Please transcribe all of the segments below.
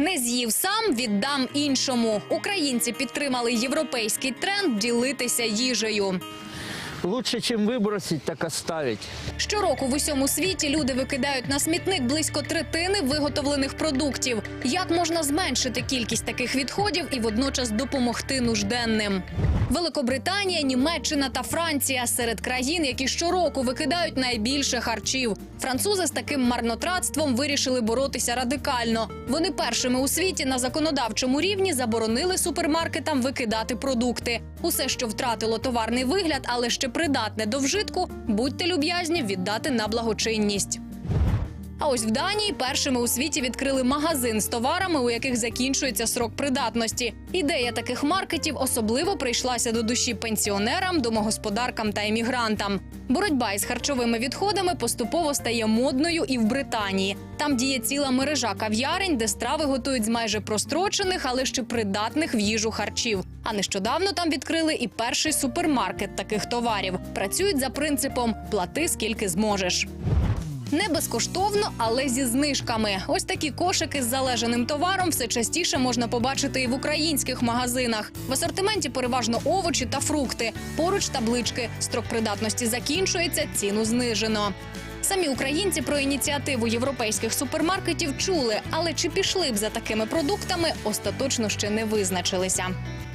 Не з'їв сам, віддам іншому. Українці підтримали європейський тренд ділитися їжею. Лучше, чем выбросить, так оставить. Щороку в усьому світі люди викидають на смітник близько третини виготовлених продуктів. Як можна зменшити кількість таких відходів і водночас допомогти нужденним? Великобританія, Німеччина та Франція серед країн, які щороку викидають найбільше харчів. Французи з таким марнотратством вирішили боротися радикально. Вони першими у світі на законодавчому рівні заборонили супермаркетам викидати продукти. Усе, що втратило товарний вигляд, але ще придатне до вжитку, будьте люб'язні віддати на благочинність. А ось в Данії першими у світі відкрили магазин з товарами, у яких закінчується срок придатності. Ідея таких маркетів особливо прийшлася до душі пенсіонерам, домогосподаркам та емігрантам. Боротьба із харчовими відходами поступово стає модною і в Британії. Там діє ціла мережа кав'ярень, де страви готують з майже прострочених, але ще придатних в їжу харчів. А нещодавно там відкрили і перший супермаркет таких товарів. Працюють за принципом плати скільки зможеш. Не безкоштовно, але зі знижками. Ось такі кошики з залежаним товаром все частіше можна побачити і в українських магазинах. В асортименті переважно овочі та фрукти. Поруч таблички. Строк придатності закінчується, ціну знижено. Самі українці про ініціативу європейських супермаркетів чули, але чи пішли б за такими продуктами, остаточно ще не визначилися.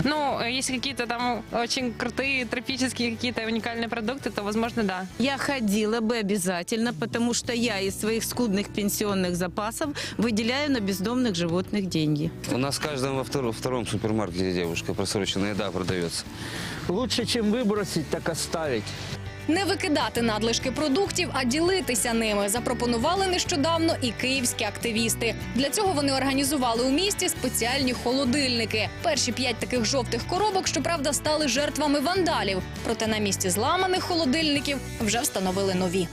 Ну, э, если какие-то там очень крутые тропические какие-то уникальные продукты, то, возможно, да. Я ходила бы обязательно, потому что я из своих скудных пенсионных запасов выделяю на бездомных животных деньги. У нас в каждом во втором, втором супермаркете девушка просроченная еда продается. Лучше, чем выбросить, так оставить. Не викидати надлишки продуктів, а ділитися ними запропонували нещодавно і київські активісти. Для цього вони організували у місті спеціальні холодильники. Перші п'ять таких жовтих коробок, щоправда, стали жертвами вандалів. Проте на місці зламаних холодильників вже встановили нові.